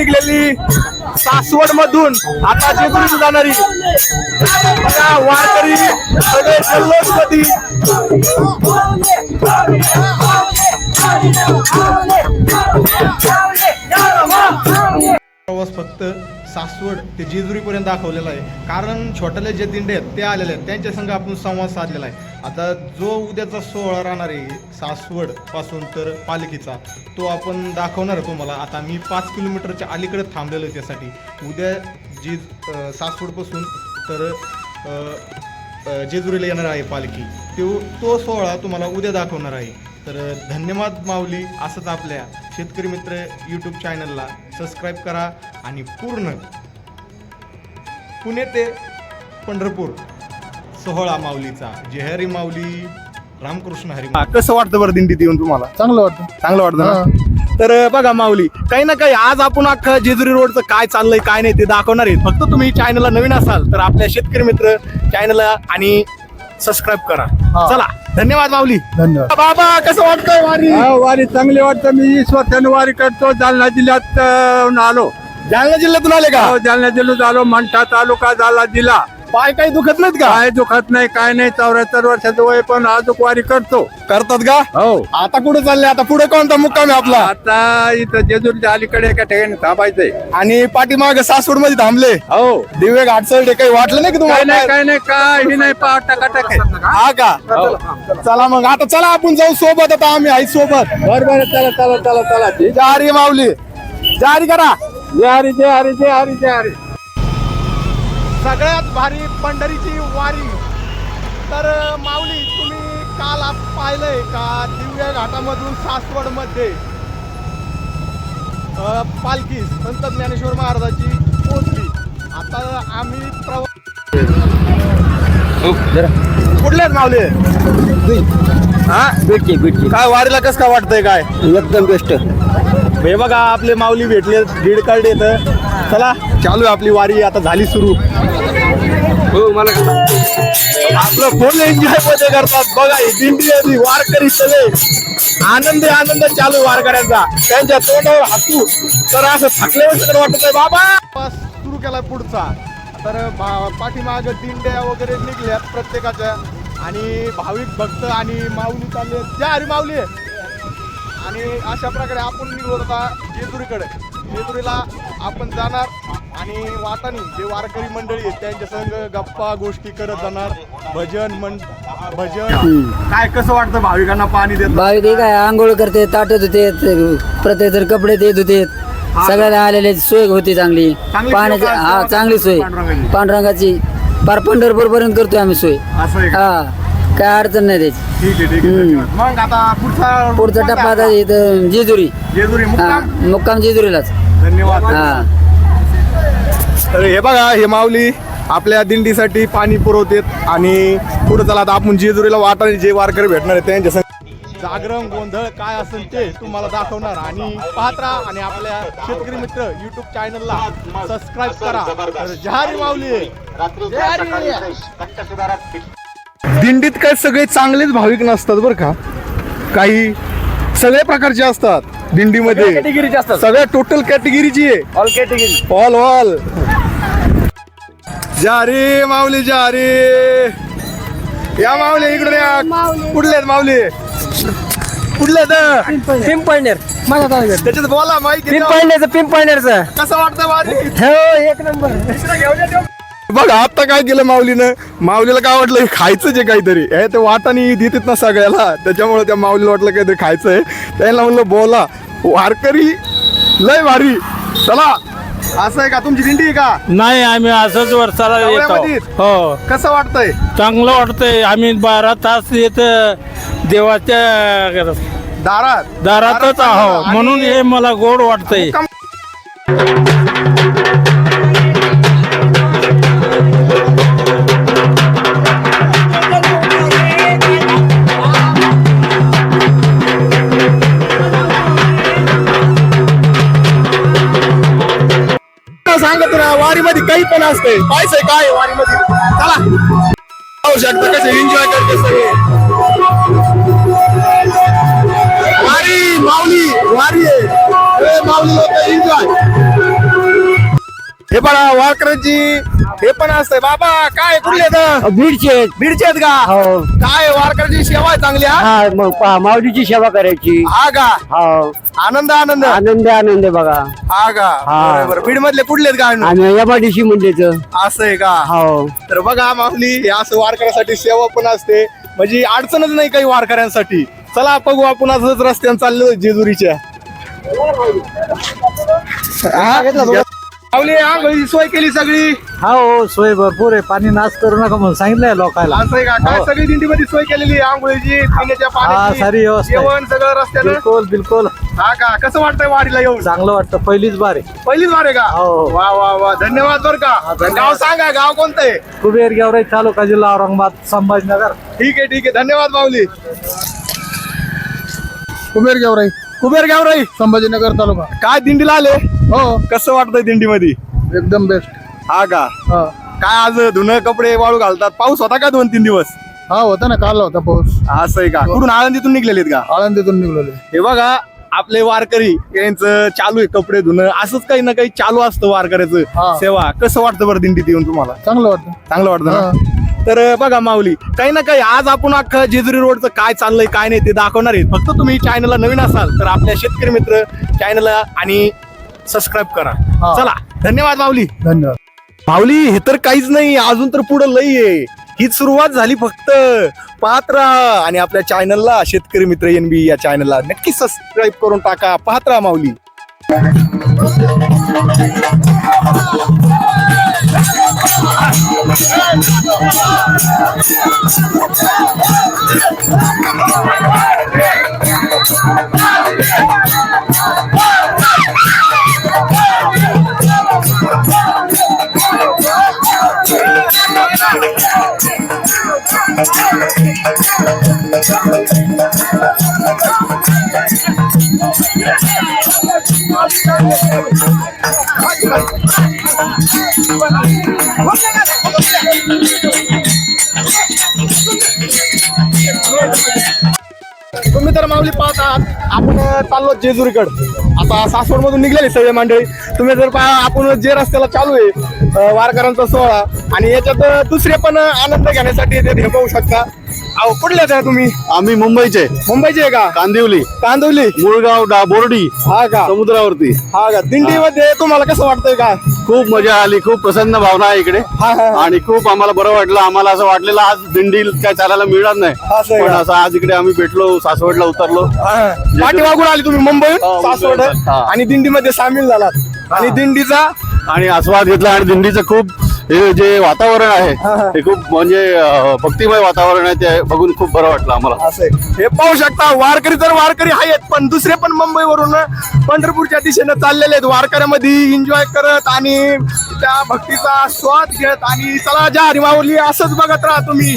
निघलेली सासवड मधून आता जेजुरी जाणारी. बघा, वारकरी सगळे जल्लोषपती प्रवास फक्त सासवड ते जेजुरीपर्यंत दाखवलेलं आहे. कारण छोट्याले जे दिंडे आहेत ते आलेले आहेत. त्यांच्या संघ आपण संवाद साधलेला आहे. आता जो उद्याचा सोहळा राहणार आहे सासवडपासून तर पालखीचा तो आपण दाखवणार आहे तुम्हाला. आता मी पाच किलोमीटरच्या अलीकडे थांबलेलो आहे त्यासाठी. उद्या जी सासवडपासून तर जेजुरीला येणार आहे पालखी. तो तो सोहळा तुम्हाला उद्या दाखवणार आहे. तर धन्यवाद माऊली असंच आपल्या शेतकरी मित्र यूट्यूब चॅनलला सबस्क्राईब करा आणि पूर्ण पुणे ते पंढरपूर सोहळा माऊलीचा. जे हरी माऊली. रामकृष्ण हरी कसं वाटतं बरं दिंडीत येऊन तुम्हाला? चांगलं वाटतं. चांगलं वाटतं ना? तर बघा माऊली काही ना काही आज आपण अख्खं जेजुरी रोडचं काय चाललंय काय नाही ते दाखवणार आहेत. फक्त तुम्ही चॅनलला नवीन असाल तर आपल्या शेतकरी मित्र चॅनलला आणि सबस्क्राईब करा. हा. चला. धन्यवाद माऊली. धन्यवाद. बाबा कसं वाटतंय वारी? हा, वारी चांगली वाटतं. मी स्वतःने वारी करतो. जालना जिल्ह्यात अं, आलो. जालना जिल्ह्यातून आले का? हो, जालना जिल्ह्यात आलो. मंठा तालुका झाला जिल्हा. पाय काही दुखत नाहीत का? काय दुखत नाही काय नाही चौऱ्याहत्तर वर्षाचं वय पण अजून वारी करतो. करतात का? हो. आता कुठे चालले? आता पुढे कोणता मुक्काम आहे आपला? आता इथं जेजूरच्या अलीकडे एका ठिकाणी थांबायचंय. आणि पाठीमाग सासवडमध्ये थांबले. हो. दिव्य घाटसळ काही वाटलं नाही की काय नाही तुम्हाला काय नाही काही नाही पा टकाटक आहे हा का? चला मग आता चला आपण जाऊ सोबत आता आम्ही आई सोबत. बरं बरं चला चला चला चला जारी माऊली. जारी करा. हरी जय हरी जय हरी जय हरी. सगळ्यात भारी पंढरीची वारी. तर माऊली तुम्ही काल आप पाहिलंय का दिव्य घाटामधून सासवडमध्ये पालखी संत ज्ञानेश्वर महाराजाची पोहोचली आता आम्ही प्रवास कुठल्याच माऊली? हा? भेटते भेटते काय वारीला कस काय वाटतंय काय? एकदम बेस्ट. हे बघा आपले माऊली भेटले दीड कार्ड येत. चला. चालू आहे आपली वारी आता झाली सुरू. हो मला आपलं फुल एन्जॉयमध्ये करतात. बघा दिंडी वारकरी सगळे. आनंद आनंद चालू आहे वारकऱ्यांचा. त्यांच्या तोंडावर हसू तर असं थकल्यावर वाटत आहे बाबा! सुरू केला पुढचा. तर पाठीमाग दिंड्या वगैरे निघल्यात प्रत्येकाच्या. आणि भाविक भक्त आणि माऊली चालले त्या जय हरी माऊली! आणि अशा प्रकारे आपण निघत होता जेजुरीकडे. जेजुरीला आपण जाणार. आणि वाटाणी जे वारकरी मंडळी आहेत त्यांच्या संग गप्पा गोष्टी करत जाणार. भजन मन भजन. काय कसं वाटतं भाविकांना पाणी देत? बावी ते काय आंघोळ करते ताट धुते प्रत्येक जण कपडे ते धुते सगळ्याला आलेले सोय होती चांगली. चांगली पाण्याची सोय? हा चांगली सोय. पांडुरंगाची. पांडुरंगाची. पार पंढरपूर पर्यंत करतोय आम्ही सोय. असं आहे का? हा काय अडचण नाही त्याची. ठीक आहे ठीक आहे हम्म. मग आता पुढचा पुढचा टप्पा आता इथं जेजुरी. जेजुरी हा मुक्काम मुक्काम जेजुरीलाच. धन्यवाद. हा. तर हे बघा हे माऊली आपल्या दिंडीसाठी पाणी पुरवतात आणि पुढे चला आता आपण जेजुरीला वाटाणे जे वारकरी भेटणार आहेत त्यांच्या जागरण गोंधळ काय असेल ते तुम्हाला दाखवणार आणि पाहत राहा आणि आपल्या शेतकरी मित्र युट्यूब चॅनलला सबस्क्राईब करा. तर जहारी माऊली. दिंडीत काय सगळे चांगलेच भाविक नसतात बरं का? काही सगळ्या प्रकारचे असतात दिंडीमध्ये. सगळ्या टोटल कॅटेगरीची आहे. ऑल कॅटेगरी ऑल ऑल जा रे माऊली जा रे या माऊली इकडे या. कुठले आहेत माऊली? कुठले पिंपळनेर. माझ्या तालुक्यात त्याच्यात बोला माहिती. पिंपळनेरचं पिंपळनेरचं. कसं वाटतं वारी हो एक नंबर. बघा आता काय केलं माऊलीनं? माऊलीला काय वाटलं? खायचंच आहे काहीतरी. हे ते वाटाने देतात ना सगळ्याला. त्याच्यामुळे त्या माऊलीला वाटलं काहीतरी खायचं आहे त्यांना म्हणलं बोला. वारकरी लय भारी. चला. असं आहे का? तुमची दिंडी आहे का? नाही आम्ही असंच वर्षाला? येतो. हो. कसं वाटतंय? चांगलं वाटतंय. आम्ही बारा तास येत देवाच्या दारात? दारातच आहो. आणि म्हणून हे मला गोड वाटतंय. मुक्काम- सांगत ना वारीमध्ये काही पण असते पाहिजे काय वारीमध्ये? चला. पाहू शकता कसे एन्जॉय करते सगळे. वारी माऊली वारी आहे. माऊली लोक एन्जॉय हे बघा वारकऱ्यांची हे पण असतंय. बाबा काय कुठले आहेत? बीडचे बीडचे आहेत. का? हो. काय वारकऱ्याची सेवा आहे चांगली हा? हा मग पहा, माऊलीची सेवा करायची. हा का? हो. आनंद आनंद. आनंद आनंद बघा. हा का? हा. बरोबर. बीड मधले कुठले आहेत का आम्ही एमआयडीसी म्हणलेच असं आहे का? हो. तर बघा माऊली हे असं वारकऱ्यासाठी सेवा पण असते. म्हणजे अडचणच नाही काही वारकऱ्यांसाठी. चला बघू आपण असंच रस्त्याने चाललो जेजुरीच्या. हा? माऊली आंघोळीची सोय केली सगळी. हो सोय भरपूर आहे. पाणी नाश करू नका म्हणून सांगितलंय लोकांना असं आहे का? काय हो. सगळी दिंडीमध्ये सोय केलेली आहे आंघोळीची पिण्याच्या हा, पाण्याची सारी व्यवस्था आहे. जेवण सगळं रस्त्यानं? बिलकुल बिलकुल. हा का? कसं वाटतंय वारीला येऊन? चांगलं वाटतं. पहिलीच बार आहे. पहिलीच वार आहे का? हो. वा वा वा. धन्यवाद बर का. धन्यवाद. गाव सांगा गाव कोणतं आहे? कुबेर गेवराई तालुका जिल्हा औरंगाबाद संभाजीनगर. ठीक आहे ठीक आहे. धन्यवाद माऊली. कुबेर गेवराई. कुबेर गाव राही संभाजीनगर तालुका. काय दिंडीला आले? हो कसं वाटतंय दिंडीमध्ये? एकदम बेस्ट हा का? हा. काय आज धुणं कपडे वाळू घालतात? पाऊस होता का दोन तीन दिवस? हा होता ना काल होता पाऊस. असं आहे का? कुठून आळंदीतून निघलेले का? आळंदीतून निघलेले. हे बघा आपले वारकरी यांचं चालू आहे कपडे धुणं. असंच काही ना काही चालू असतं वारकऱ्याचं हा. सेवा. कसं वाटतं बरं दिंडीत येऊन तुम्हाला? चांगलं वाटतं. चांगलं वाटतं ना? तर बघा माऊली काही ना काही आज आपण अख्खं जेजुरी रोडचं काय चाललंय काय नाही ते दाखवणार आहे फक्त तुम्ही चॅनलला नवीन असाल तर आपल्या शेतकरी मित्र चॅनलला आणि सबस्क्राईब करा. हा. चला धन्यवाद माऊली. धन्यवाद. माऊली हे तर काहीच नाही अजून तर पुढं लई आहे. हीच सुरुवात झाली फक्त. पाहत राहा आणि आपल्या चॅनलला शेतकरी मित्र एन बी या चॅनलला नक्की सबस्क्राईब करून टाका. पाहत राहा माऊली. तुम्ही तर माऊली पाहत आहात आपण चाललो जेजुरीकडे. आता सासवड मधून निघलेली सगळे मंडळी. तुम्ही जर पहा आपण जे रस्त्याला चालू आहे वारकऱ्यांचा सोहळा आणि याच्यात दुसरे पण आनंद घेण्यासाठी ते हे पाहू शकता. अहो कुठले आहे तुम्ही? आम्ही मुंबईचे. मुंबईचे आहे का? कांदिवली. कांदवली? मुळगाव डा बोर्डी. हा का? समुद्रावरती. हा का? दिंडीमध्ये तुम्हाला कसं वाटतंय का? खूप मजा आली खूप प्रसन्न भावना आहे इकडे. आणि खूप आम्हाला बरं वाटलं. आम्हाला असं वाटलेलं आज दिंडी काय चालायला मिळणार नाही. पण? असं आज इकडे आम्ही भेटलो सासवडला उतरलो. हा. पाठीमागून आली तुम्ही मुंबई सासवड. आणि दिंडीमध्ये सामील झालात. आणि दिंडीचा आणि आस्वाद घेतला आणि दिंडीचं खूप हे जे वातावरण आहे हे खूप म्हणजे भक्तिमय वातावरण आहे ते बघून खूप बरं वाटलं आम्हाला. असं आहे. हे पाहू शकता वारकरी तर वारकरी आहेत पण दुसरे पण मुंबईवरून पंढरपूरच्या दिशेने चाललेले आहेत. वारकऱ्यामध्ये एन्जॉय करत आणि त्या भक्तीचा स्वाद घेत आणि चला ज्या हरिमावली असंच बघत राहा तुम्ही.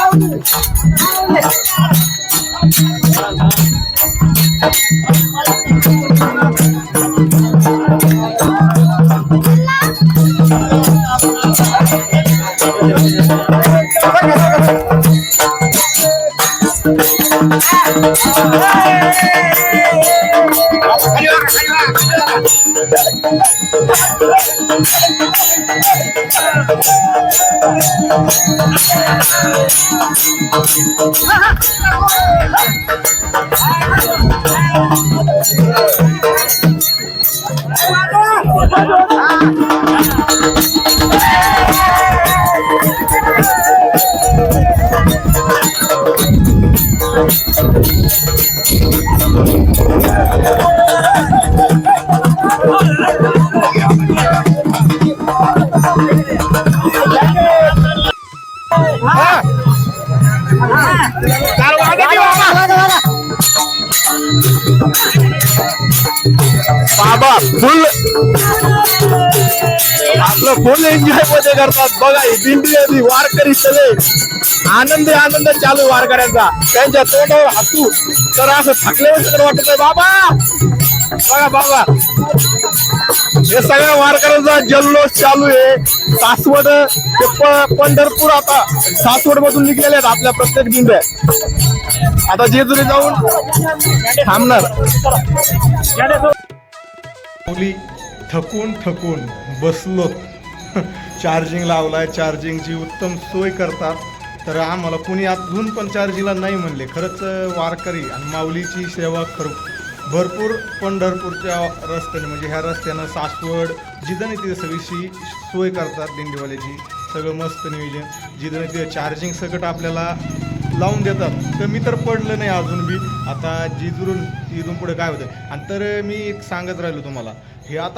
Oh, ayo ayo ayo. ayo ayo बाबा फुल आपलं फुल एन्जॉयमध्ये करतात. बघा दिंडी आली वारकरी सगळे. आनंद आनंद चालू वारकऱ्यांचा. त्यांच्या तोंडावर हसू तर असं थकल्यावर वाटत बाबा! बघा बाबा. हे सगळ्या वारकऱ्यांचा जल्लोष चालू आहे. सासवड ते पंढरपूर आता सासवड मधून निघलेले आहेत आपल्या प्रत्येक दिंड्या. आता जेजुरी जाऊन थांबणार. मुली थकून थकून बसलो. चार्जिंग लावलाय चार्जिंगची उत्तम सोय करतात. तर आम्हाला कुणी अजून पण चार्जिंगला नाही म्हणले. खरंच वारकरी आणि माऊलीची सेवा खर भरपूर पंढरपूरच्या रस्त्याने म्हणजे ह्या रस्त्यानं सासवड जिदन तिथे सगळीशी सोय करतात दिंडीवाल्याची. सगळं मस्त नियोजन. जिदन तिथे चार्जिंग सकट आपल्याला लावून देतात. तर मी तर पडलं नाही अजून बी. आता जिजरून इथून पुढे काय होतं आणि तर मी एक सांगत राहिलो तुम्हाला. हे आता